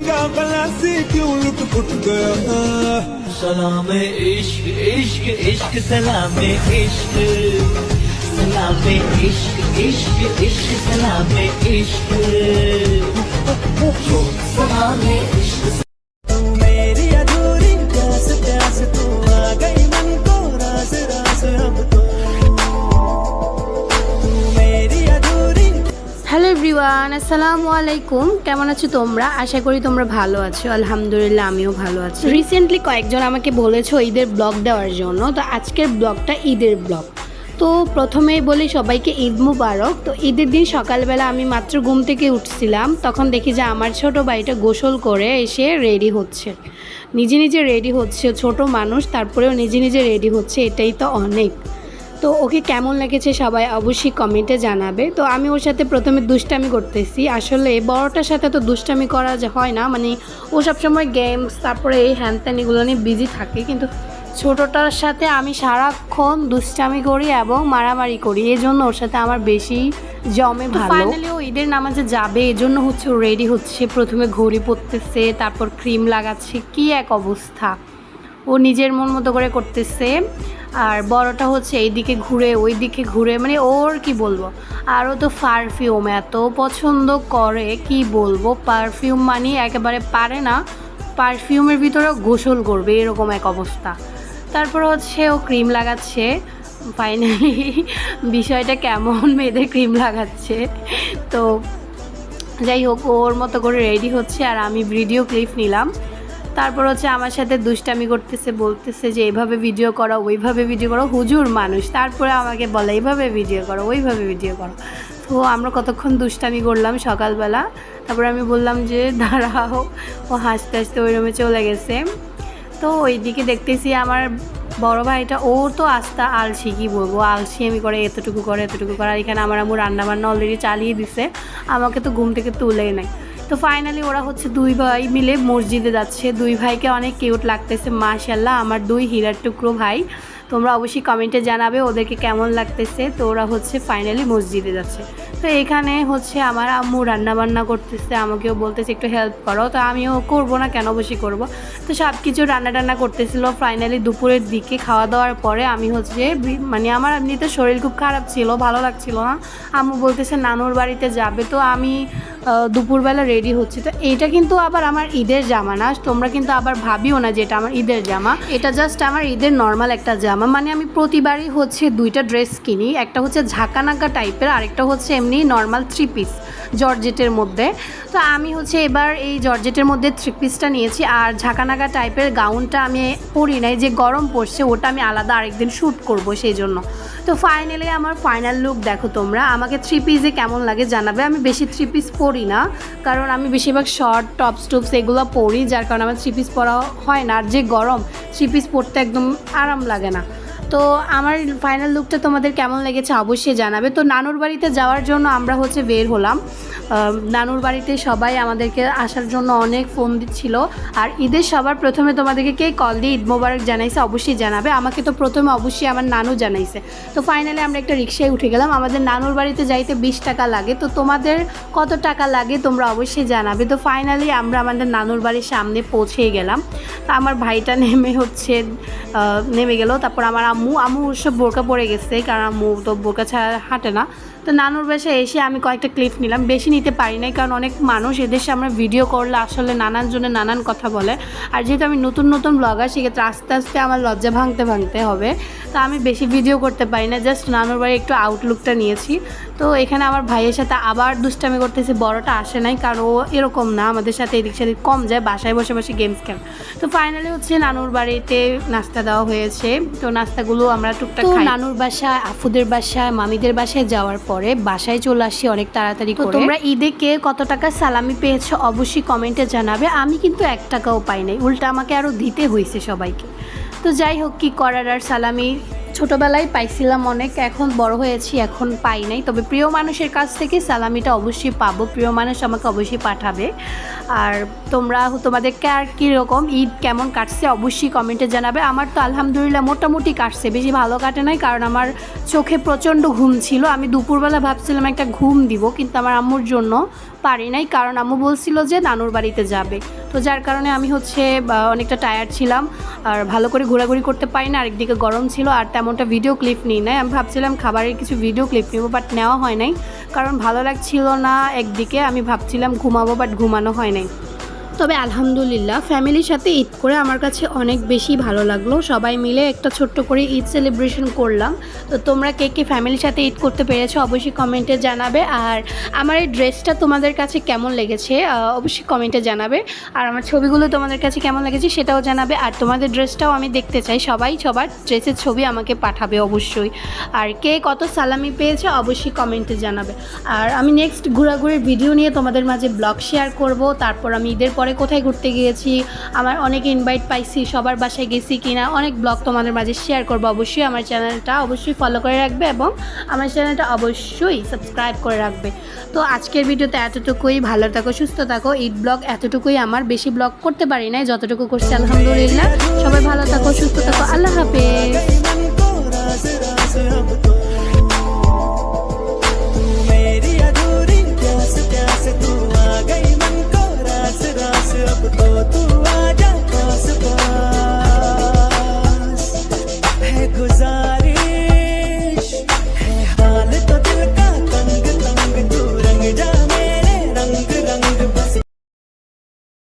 क्या गला से क्यों लुट पुट गया सलाम इश्क इश्क इश्क सलाम इश्क सलाम इश्क इश्क इश्क सलाम इश्क सलाम इश्क এভরিওয়ান, আসসালামু আলাইকুম। কেমন আছো তোমরা? আশা করি তোমরা ভালো আছো। আলহামদুলিল্লাহ, আমিও ভালো আছি। রিসেন্টলি কয়েকজন আমাকে বলেছ ঈদের ব্লগ দেওয়ার জন্য। তো আজকের ব্লগটা ঈদের ব্লগ। তো প্রথমেই বলি সবাইকে ঈদ মুবারক। তো ঈদের দিন সকালবেলা আমি মাত্র ঘুম থেকে উঠছিলাম। তখন দেখি যে আমার ছোট ভাইটা গোসল করে এসে রেডি হচ্ছে। নিজে নিজে রেডি হচ্ছে, ছোট মানুষ, তারপরেও নিজে নিজে রেডি হচ্ছে, এটাই তো অনেক। তো ওকে কেমন লেগেছে সবাই অবশ্যই কমেন্টে জানাবে। তো আমি ওর সাথে প্রথমে দুষ্টামি করতেছি। আসলে বড়টার সাথে তো দুষ্টামি করা যে হয় না। মানে ও সবসময় গেমস তারপরে এই হ্যান ত্যান এগুলো নিয়ে বিজি থাকে। কিন্তু ছোটোটার সাথে আমি সারাক্ষণ দুষ্টামি করি এবং মারামারি করি। এই জন্য ওর সাথে আমার বেশি জমে ভালো। ফাইনালি ও ঈদের নামাজে যাবে। এই জন্য হচ্ছে ও রেডি হচ্ছে। প্রথমে ঘড়ি পরতেছে তারপর ক্রিম লাগাচ্ছে। কি এক অবস্থা। ও নিজের মন মতো করে করতেছে। আর বড়টা হচ্ছে এইদিকে ঘুরে ওই দিকে ঘুরে মানে ওর কি বলব? আরও তো পারফিউম এত পছন্দ করে, কি বলব? পারফিউম মানে একেবারে পারে না। পারফিউমের ভিতরে গোসল করবে, এরকম এক অবস্থা। তারপর হচ্ছে ও ক্রিম লাগাচ্ছে। ফাইনালি বিষয়টা কেমন মেয়েদের ক্রিম লাগাচ্ছে। তো যাই হোক, ওর মতো করে রেডি হচ্ছে আর আমি ভিডিও ক্লিপ নিলাম। তারপর হচ্ছে আমার সাথে দুষ্টামি করতেছে, বলতেছে যে এইভাবে ভিডিও করো, ওইভাবে ভিডিও করো। হুজুর মানুষ, তারপরে আমাকে বলে এইভাবে ভিডিও করো, ওইভাবে ভিডিও করো। তো আমরা কতক্ষণ দুষ্টামি করলাম সকালবেলা। তারপরে আমি বললাম যে, দাঁড়াও। ও হাসতে হাসতে ওই রুমে চলে গেছে। তো ওইদিকে দেখতেছি আমার বড় ভাইটা, ও তো আস্তা আলসি, কি বলব? আলসি আমি করে, এতটুকু করে এতটুকু করে। আর এখানে আমার আম্মু রান্না বান্না অলরেডি চালিয়ে দিছে। আমাকে তো ঘুম থেকে তুলেই নাই তো ফাইনালি ওরা হচ্ছে দুই ভাই মিলে মসজিদে যাচ্ছে। দুই ভাইকে অনেক কিউট লাগতেছে মাশাল্লাহ আমার দুই হীরার টুকরো ভাই। তোমরা অবশ্যই কমেন্টে জানাবে ওদেরকে কেমন লাগতেছে। তো ওরা হচ্ছে ফাইনালি মসজিদে যাচ্ছে। তো এখানে হচ্ছে আমার আম্মু রান্না বান্না করতেছে, আমাকেও বলতেছে একটু হেল্প করো। তো আমিও করব না কেন অবশ্যই করব? তো সব কিছু রান্না টান্না করতেছিল। ফাইনালি দুপুরের দিকে খাওয়া দাওয়ার পরে আমি হচ্ছে মানে আমার এমনিতে শরীর খুব খারাপ ছিল, ভালো লাগছিল না। আম্মু বলতেছে, নানুর বাড়িতে যাবে। তো আমি দুপুরবেলা রেডি হচ্ছে। তো এইটা কিন্তু আবার আমার ঈদের জামা না। তোমরা কিন্তু আবার ভাবিও না যে এটা আমার ঈদের জামা। এটা জাস্ট আমার ঈদের নর্মাল একটা জামা। মানে আমি প্রতিবারই হচ্ছে দুইটা ড্রেস কিনি। একটা হচ্ছে ঝাঁকানাকা টাইপের আরেকটা হচ্ছে এমনি নর্মাল থ্রি পিস জর্জেটের মধ্যে। তো আমি হচ্ছে এবার এই জর্জেটের মধ্যে থ্রি পিসটা নিয়েছি। আর ঝাঁকানাগা টাইপের গাউনটা আমি পরি নাই, যে গরম পড়ছে ওটা আমি আলাদা আরেকদিন শ্যুট করব সেই জন্য তো ফাইনালি আমার ফাইনাল লুক দেখো তোমরা, আমাকে থ্রি পিসে কেমন লাগে জানাবে। আমি বেশি থ্রি পিস পরি না, কারণ আমি বেশিরভাগ শর্ট টপস টপস এগুলো পরি, যার কারণে আমার থ্রি পিস পরা হয় না। আর যে গরম থ্রি পিস পরতে একদম আরাম লাগে না। তো আমার ফাইনাল লুকটা তোমাদের কেমন লেগেছে অবশ্যই জানাবে। তো নানুর বাড়িতে যাওয়ার জন্য আমরা হচ্ছে বের হলাম। নানুর বাড়িতে সবাই আমাদেরকে আসার জন্য অনেক ফোন দিচ্ছিল। আর ঈদের সবার প্রথমে তোমাদেরকে কে কল দিয়ে ঈদ মোবারক জানাইছে অবশ্যই জানাবে। আমাকে তো প্রথমে অবশ্যই আমার নানু জানাইছে। তো ফাইনালি আমরা একটা রিক্সায় উঠে গেলাম। আমাদের নানুর বাড়িতে যাইতে বিশ টাকা লাগে। তো তোমাদের কত টাকা লাগে তোমরা অবশ্যই জানাবে। তো ফাইনালি আমরা আমাদের নানুর বাড়ির সামনে পৌঁছে গেলাম। তা আমার ভাইটা নেমে হচ্ছে নেমে গেল। তারপর আমার আম্মু আম্মু অবশ্য বোরকা পরে গেছে। কারণ আম্মু তো বোরকা ছাড়া হাঁটে না। তো নানুর বাসায় এসে আমি কয়েকটা ক্লিপ নিলাম। বেশি নিতে পারি নাই কারণ অনেক মানুষ এদের সামনে ভিডিও করলে আসলে নানান জনে নানান কথা বলে। আর যেহেতু আমি নতুন নতুন ব্লগার সেক্ষেত্রে আস্তে আস্তে আমার লজ্জা ভাঙতে ভাঙতে হবে। তো আমি বেশি ভিডিও করতে পারি না জাস্ট নানুর বাড়ি একটু আউটলুকটা নিয়েছি। তো এখানে আমার ভাইয়ের সাথে আবার দুষ্টামি করতেছে বড়টা আসে নাই কারণ ও এরকম না আমাদের সাথে এদিক সেদিক কম যায় বাসায় বসে বসে গেমস খেলে। তো ফাইনালি হচ্ছে নানুর বাড়িতে নাস্তা দেওয়া হয়েছে। তো নাস্তাগুলো আমরা টুকটাক খাই। নানুর বাসায় আফুদের বাসায় মামিদের বাসায় যাওয়ার পরে বাসায় চলে আসি অনেক তাড়াতাড়ি করে। তোমরা ঈদে কে কত টাকা সালামি পেয়েছে অবশ্যই কমেন্টে জানাবে। আমি কিন্তু এক টাকাও পাই নাই। উল্টা আমাকে আরও দিতে হয়েছে সবাইকে। তো যাই হোক, কী করার আর সালামি ছোটোবেলায় পাইছিলাম অনেক, এখন বড় হয়েছি, এখন পাই নাই। তবে প্রিয় মানুষের কাছ থেকে সালামিটা অবশ্যই পাবো, প্রিয় মানুষ আমাকে অবশ্যই পাঠাবে। আর তোমরা, তোমাদের কার কীরকম, ঈদ কেমন কাটছে অবশ্যই কমেন্টে জানাবে। আমার তো আলহামদুলিল্লাহ মোটামুটি কাটছে, বেশি ভালো কাটে নাই, কারণ আমার চোখে প্রচণ্ড ঘুম ছিল। আমি দুপুরবেলা ভাবছিলাম একটা ঘুম দিব, কিন্তু আমার আম্মুর জন্য পারি নাই, কারণ আম্মু বলছিল যে নানুর বাড়িতে যাবে। তো যার কারণে আমি হচ্ছে অনেকটা টায়ার্ড ছিলাম, আর ভালো করে ঘোরাঘুরি করতে পারি না, আরেকদিকে গরম ছিল, আর তেমনটা ভিডিও ক্লিপ নিই নাই। আমি ভাবছিলাম খাবারের কিছু ভিডিও ক্লিপ নেব বাট নেওয়া হয় নাই, কারণ ভালো লাগছিল না, একদিকে আমি ভাবছিলাম ঘুমাবো বাট ঘুমানো হয় নাই। তবে আলহামদুলিল্লাহ, ফ্যামিলির সাথে ঈদ করে আমার কাছে অনেক বেশি ভালো লাগল। সবাই মিলে একটা ছোট্ট করে ঈদ সেলিব্রেশন করলাম। তো তোমরা কে কে ফ্যামিলির সাথে ঈদ করতে পেরেছ অবশ্যই কমেন্টে জানাবে। আর আমার এই ড্রেসটা তোমাদের কাছে কেমন লেগেছে অবশ্যই কমেন্টে জানাবে। আর আমার ছবিগুলো তোমাদের কাছে কেমন লেগেছে সেটাও জানাবে। আর তোমাদের ড্রেসটাও আমি দেখতে চাই। সবাই সবার ড্রেসের ছবি আমাকে পাঠাবে অবশ্যই। আর কে কত সালামি পেয়েছে অবশ্যই কমেন্টে জানাবে। আর আমি নেক্সট ঘোরাঘুরির ভিডিও নিয়ে তোমাদের মাঝে ব্লগ শেয়ার করব। তারপর আমি ঈদের পরে কোথায় ঘুরতে গিয়েছি, আমার অনেক ইনভাইট পাইছি, সবার বাসায় গেছি কিনা, অনেক ব্লগ তোমাদের মাঝে শেয়ার করব। অবশ্যই আমার চ্যানেলটা অবশ্যই ফলো করে রাখবে এবং আমার চ্যানেলটা অবশ্যই সাবস্ক্রাইব করে রাখবে। তো আজকের ভিডিওতে এতটুকুই, ভালো থাকো, সুস্থ থাকো। ঈদ ব্লগ এতটুকুই আমার, বেশি ব্লগ করতে পারি নাই, যতটুকু করছি, আলহামদুলিল্লাহ। সবাই ভালো থাকো, সুস্থ থাকো, আল্লাহ হাফেজ।